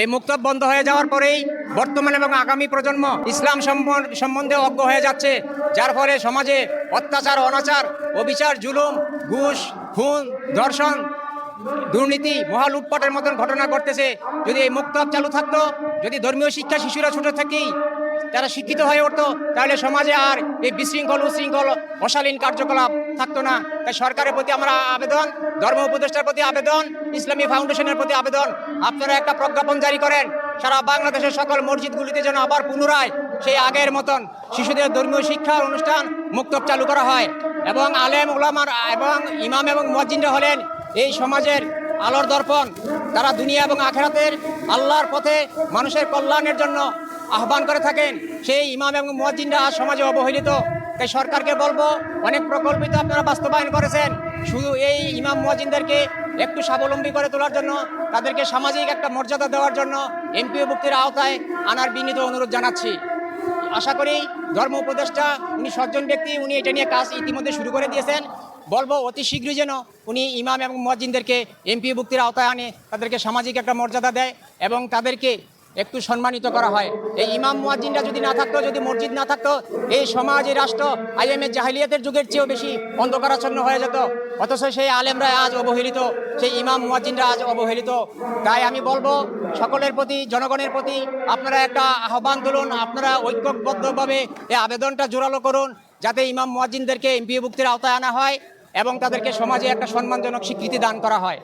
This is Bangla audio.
এই মুক্তব বন্ধ হয়ে যাওয়ার পরেই বর্তমান এবং আগামী প্রজন্ম ইসলাম সম্বন্ধে অজ্ঞ হয়ে যাচ্ছে, যার ফলে সমাজে অত্যাচার, অনাচার, অবিচার, জুলুম, ঘুষ, খুন, ধর্ষণ, দুর্নীতি, মহা লুটপাটের মতন ঘটনা ঘটতেছে। যদি এই মুক্তব চালু থাকতো, যদি ধর্মীয় শিক্ষা শিশুরা ছোট থেকেই তারা শিক্ষিত হয়ে উঠতো, তাহলে সমাজে আর এই বিশৃঙ্খল, উশৃঙ্খল, অশালীন কার্যকলাপ থাকতো না। তাই সরকারের প্রতি আমরা আবেদন ধর্ম উপদেষ্টার প্রতি আবেদন, ইসলামী ফাউন্ডেশনের প্রতি আবেদন। আপনারা একটা প্রজ্ঞাপন জারি করেন, সারা বাংলাদেশের সকল মসজিদগুলিতে যেন আবার পুনরায় সেই আগের মতন শিশুদের ধর্মীয় শিক্ষার অনুষ্ঠান মুক্তব চালু করা হয়। এবং আলেম ওলামার এবং ইমাম এবং মসজিদরা হলেন এই সমাজের আলোর দর্পণ। তারা দুনিয়া এবং আখেরাতের আল্লাহর পথে মানুষের কল্যাণের জন্য আহ্বান করে থাকেন, সেই ইমাম এবং মুয়াজ্জিনরা আজ সমাজে অবহেলিত। তাই সরকারকে বলব, অনেক প্রকল্পিত আপনারা বাস্তবায়ন করেছেন। শুধু এই ইমাম মুয়াজ্জিনদেরকে একটু স্বাবলম্বী করে তোলার জন্য, তাদেরকে সামাজিক একটা মর্যাদা দেওয়ার জন্য এমপিও মুক্তির আওতায় আনার বিনীত অনুরোধ জানাচ্ছি। আশা করি ধর্ম উপদেষ্টা, উনি সজ্জন ব্যক্তি, উনি এটা নিয়ে কাজ ইতিমধ্যে শুরু করে দিয়েছেন। বলব অতি শীঘ্রই যেন উনি ইমাম এবং মুয়াজ্জিনদেরকে এমপি মুক্তির আওতায় আনে, তাদেরকে সামাজিক একটা মর্যাদা দেয় এবং তাদেরকে একটু সম্মানিত করা হয়। এই ইমাম মুয়াজ্জিনরা যদি না থাকতো, যদি মসজিদ না থাকতো, এই সমাজ, এই রাষ্ট্র আইএমএ জাহিলিয়াতের যুগের চেয়েও বেশি অন্ধকারাচ্ছন্ন হয়ে যেত। অথচ সেই আলেমরা আজ অবহেলিত, সেই ইমাম মুয়াজ্জিনরা আজ অবহেলিত। তাই আমি বলব, সকলের প্রতি, জনগণের প্রতি আপনারা একটা আহ্বান তুলুন, আপনারা ঐক্যবদ্ধভাবে এই আবেদনটা জোরালো করুন, যাতে ইমাম মুয়াজ্জিনদেরকে এমপি মুক্তির আওতায় আনা হয় এবং তাদেরকে সমাজে একটা সম্মানজনক স্বীকৃতি দান করা হয়।